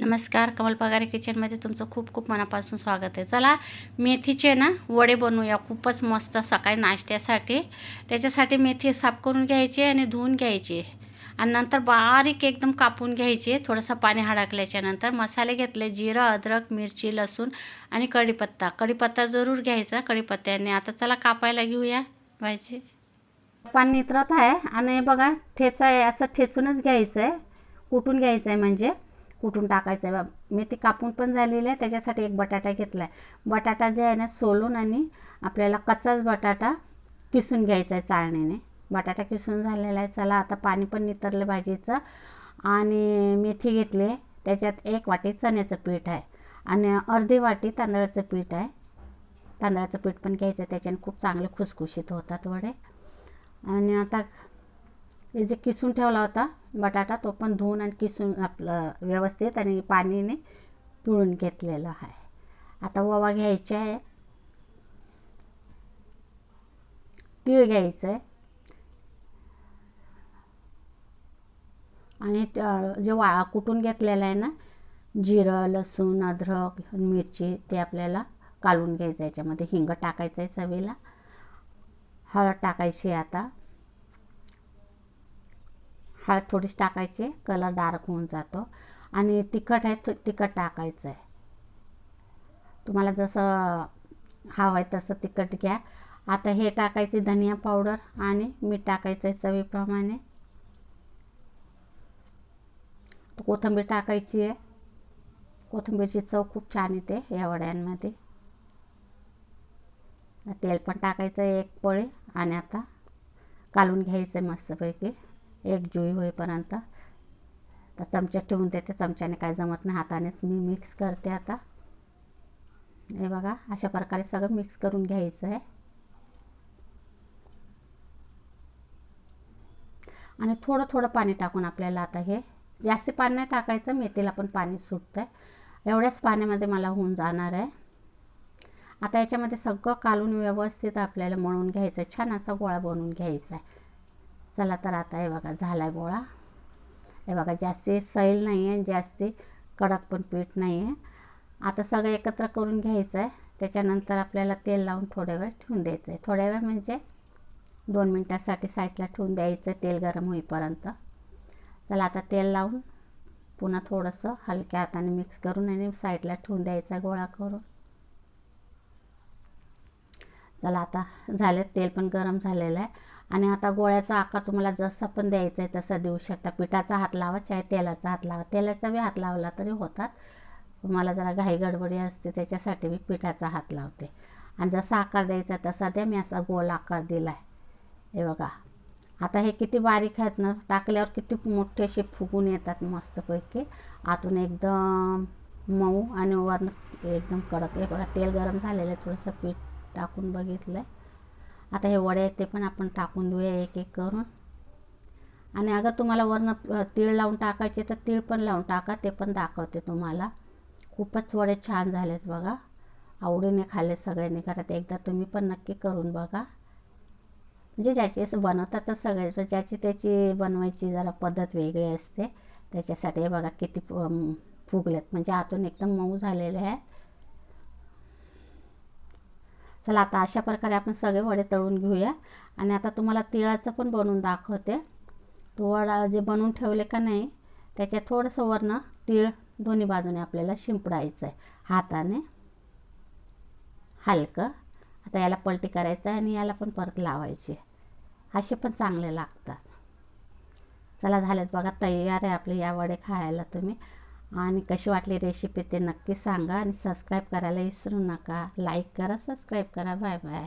नमस्कार कमल पगारे किचनमध्ये तुमचं खूप खूप मनापासून स्वागत आहे. चला मेथीचे ना वडे बनवूया. खूपच मस्त सकाळी नाश्त्यासाठी. त्याच्यासाठी मेथी साफ करून घ्यायची आणि धुवून घ्यायची. आणि नंतर बारीक एकदम कापून घ्यायचे. थोडंसं पाणी हडकल्याच्यानंतर मसाले घेतले जिरं अद्रक मिरची लसूण आणि कढीपत्ता. कढीपत्ता जरूर घ्यायचा कढीपत्त्याने. आता चला कापायला घेऊया. भाजी पाणी नित्रत आहे. आणि बघा ठेचा आहे असं ठेचूनच घ्यायचं आहे कुटून घ्यायचं आहे म्हणजे. कुठून टाकायचं आहे? बा मेथी कापून पण झालेली आहे त्याच्यासाठी एक बटाटा घेतला आहे बटाटा जे आहे ना सोलून आणि आपल्याला कच्चाच बटाटा किसून घ्यायचा आहे चाळणीने. बटाटा किसून झालेला आहे. चला आता पाणी पण नितरलं भाजीचं. आणि मेथी घेतली आहे. त्याच्यात एक वाटी चण्याचं पीठ आहे. आणि अर्धी वाटी तांदळाचं पीठ आहे. तांदळाचं पीठ पण घ्यायचं आहे. त्याच्याने खूप चांगले खुसखुशीत होतात वडे. आणि आता हे जे किसून ठेवला होता बटाटा तो पण धुवून आणि किसून आपलं व्यवस्थित आणि पाणीने पिळून घेतलेलं आहे. आता ओवा घ्यायचे आहे तीळ घ्यायचं आहे आणि जे वा कुटून घेतलेलं आहे ना जिरं लसूण अद्रक मिरची ते आपल्याला कालून घ्यायचं याच्यामध्ये हिंग टाकायचं आहे चवीला. हळद टाकायची आता. हळद थोडीशी टाकायची कलर डार्क होऊन जातो. आणि तिखट आहे तिखट टाकायचं आहे तुम्हाला जसं हवं आहे तसं तिखट घ्या. आता हे टाकायचे धनिया पावडर आणि मीठ टाकायचं आहे चवीप्रमाणे. कोथिंबीर टाकायची आहे. कोथिंबीरची चव खूप छान येते या वड्यांमध्ये. तेल पण टाकायचं आहे एक पळी आणि आता कालून घ्यायचं आहे मस्तपैकी. एक जुई होईपर्यंत. तर चमच्यात ठेवून देते. चमच्याने काय जमत नाही. हातानेच मी मिक्स करते आता. हे बघा अशा प्रकारे सगळं मिक्स करून घ्यायचं आहे. आणि थोडं थोडं पाणी टाकून आपल्याला आता हे जास्त पाणी नाही टाकायचं मेथीला पण पाणी सुटतं आहे एवढ्याच पाण्यामध्ये मला होऊन जाणार आहे. आता याच्यामध्ये सगळं कालून व्यवस्थित आपल्याला मळून घ्यायचं आहे. छान असा गोळा बनवून घ्यायचा आहे. चला तर आता हे बघा झाला आहे गोळा. हे बघा जास्ती सैल नाही आहे जास्ती कडक पण पीठ नाही आहे. आता सगळं एकत्र करून घ्यायचं आहे त्याच्यानंतर आपल्याला तेल लावून थोड्या वेळ ठेवून द्यायचं आहे थोड्या वेळ म्हणजे दोन मिनटासाठी साईडला ठेवून द्यायचं तेल गरम होईपर्यंत. चला आता तेल लावून पुन्हा थोडंसं हलक्या हाताने मिक्स करून आणि साईडला ठेवून द्यायचा गोळा करून. चला आता झालं तेल पण गरम झालेलं आहे. आणि आता गोळ्याचा आकार तुम्हाला जसा पण द्यायचा आहे तसा देऊ शकता. पिठाचा हात लावा चाहे तेलाचा हात लावा. तेलाचा बी हात लावला तरी होतात. मला जरा घाई गडबडी असते त्याच्यासाठी मी पिठाचा हात लावते. आणि जसा आकार द्यायचा तसा द्या. मी असा गोल आकार दिला आहे हे बघा. आता हे किती बारीक आहेत ना टाकल्यावर किती मोठे असे फुगून येतात मस्तपैकी. आतून एकदम मऊ आणि वरण एकदम कडक. आहे बघा तेल गरम झालेलं आहे. थोडंसं पीठ टाकून बघितलं आहे आता हे वडे आहेत ते पण आपण टाकून देऊया एक एक करून. आणि अगर तुम्हाला वरनं तीळ लावून टाकायचे तर तीळ पण लावून टाका ते पण दाखवते तुम्हाला. खूपच वडे छान झालेत बघा. आवडीने खाल्ले सगळ्यांनी घरात एकदा तुम्ही पण नक्की करून बघा. म्हणजे ज्याचे असं बनवतात तर सगळे ज्याची त्याची बनवायची जरा पद्धत वेगळी असते. त्याच्यासाठी हे बघा किती फुगलेत. म्हणजे आतून एकदम मऊ झालेले आहेत. चला आता अशा प्रकारे आपण सगळे वडे तळून घेऊया. आणि आता तुम्हाला तिळाचं पण बनवून दाखवते. तो वडा जे बनवून ठेवले का नाही त्याच्यात थोडंसं वरनं तीळ दोन्ही बाजूने आपल्याला शिंपडायचं आहे हाताने. हलकं. आता याला पलटी करायचं आहे आणि याला पण परत लावायचे. असे पण चांगले लागतात. चला झालेत बघा तयार आहे आपले या वडे खायला तुम्ही. आणि कशी वाटली रेसिपी ते नक्की सांगा आणि सबस्क्राईब करायला विसरू नका. लाईक करा सबस्क्राईब करा. Bye bye